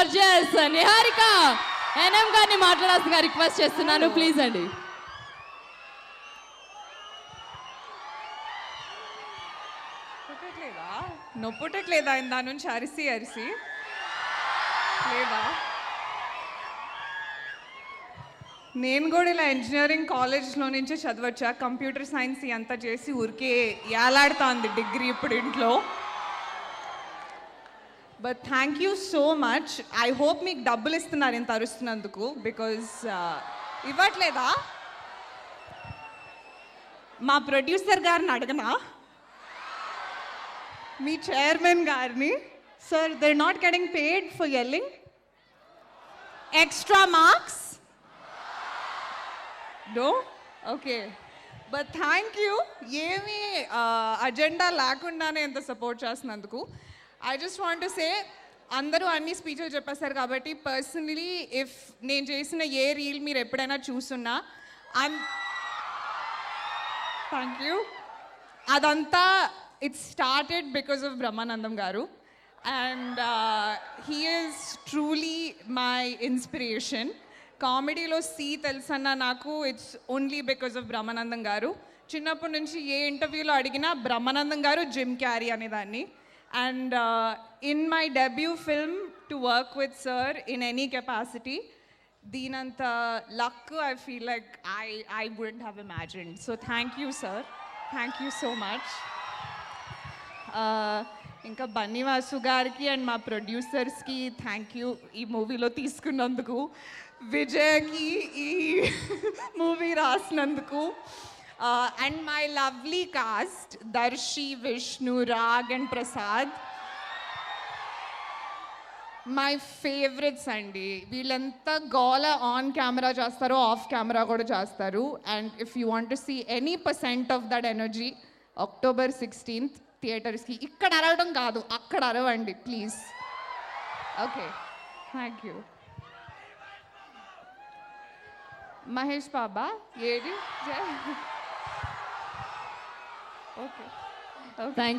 Gorgeous Niharika NM గారిని మాట్లాడాల్సిందిగా request చేస్తున్నాను. ప్లీజ్ అండి. పుట్టట్లేదా? నొప్పుటట్లేదా? ఇందా నుంచి అరిసి అరిసి. లేదా? నేను కూడా ఇలా ఇంజనీరింగ్ కాలేజ్లో నుంచి చదవచ్చా? కంప్యూటర్ సైన్స్ అంతా చేసి ఊరికే ఏలాడుతోంది డిగ్రీ ఇప్పుడు ఇంట్లో. But thank you so much I hope మీకు డబ్బులు ఇస్తున్నారు ఇంత అరుస్తున్నందుకు బికాజ్ uh, ఇవ్వట్లేదా? మా ప్రొడ్యూసర్ గారిని అడగనా? మీ చైర్మన్ గారిని? Sir they not getting paid for yelling extra marks though okay but thank you ఏమీ uh, అజెండా లేకుండానే ఎంత సపోర్ట్ చేస్తున్నందుకు. ఐ జస్ట్ వాంట్ సే అందరూ అన్ని స్పీచ్లు చెప్పేస్తారు కాబట్టి పర్సనలీ ఇఫ్ నేను చేసిన ఏ రీల్ మీరు ఎప్పుడైనా చూసున్నా ఐమ్ థ్యాంక్ యూ అదంతా it's started because of Brahmanandam garu. And he is truly my inspiration కామెడీలో సి తెలుసన్న నాకు it's only because of Brahmanandam garu. చిన్నప్పటి నుంచి ఏ ఇంటర్వ్యూలో అడిగినా బ్రహ్మానందం గారు జిమ్ క్యారీ అనేదాన్ని. And in my debut film to work with sir in any capacity దీనంత luck I feel like I I wouldn't have imagined so thank you sir thank you so much ఇంకా బన్నివాసు గారికి and మా ప్రొడ్యూసర్స్కి thank you ఈ మూవీలో తీసుకున్నందుకు. విజయ్కి ఈ movie రాసినందుకు. And my lovely cast Darshi Vishnu Rag and Prasad my favourites అండి వీళ్ళంతా గోల ఆన్ కెమెరా చేస్తారో ఆఫ్ కెమెరా కూడా చేస్తారు. And if you want to see any percent of that energy October sixteenth థియేటర్స్కి ఇక్కడ అరవడం కాదు అక్కడ అరవండి please okay thank you Mahesh Baba AD okay thank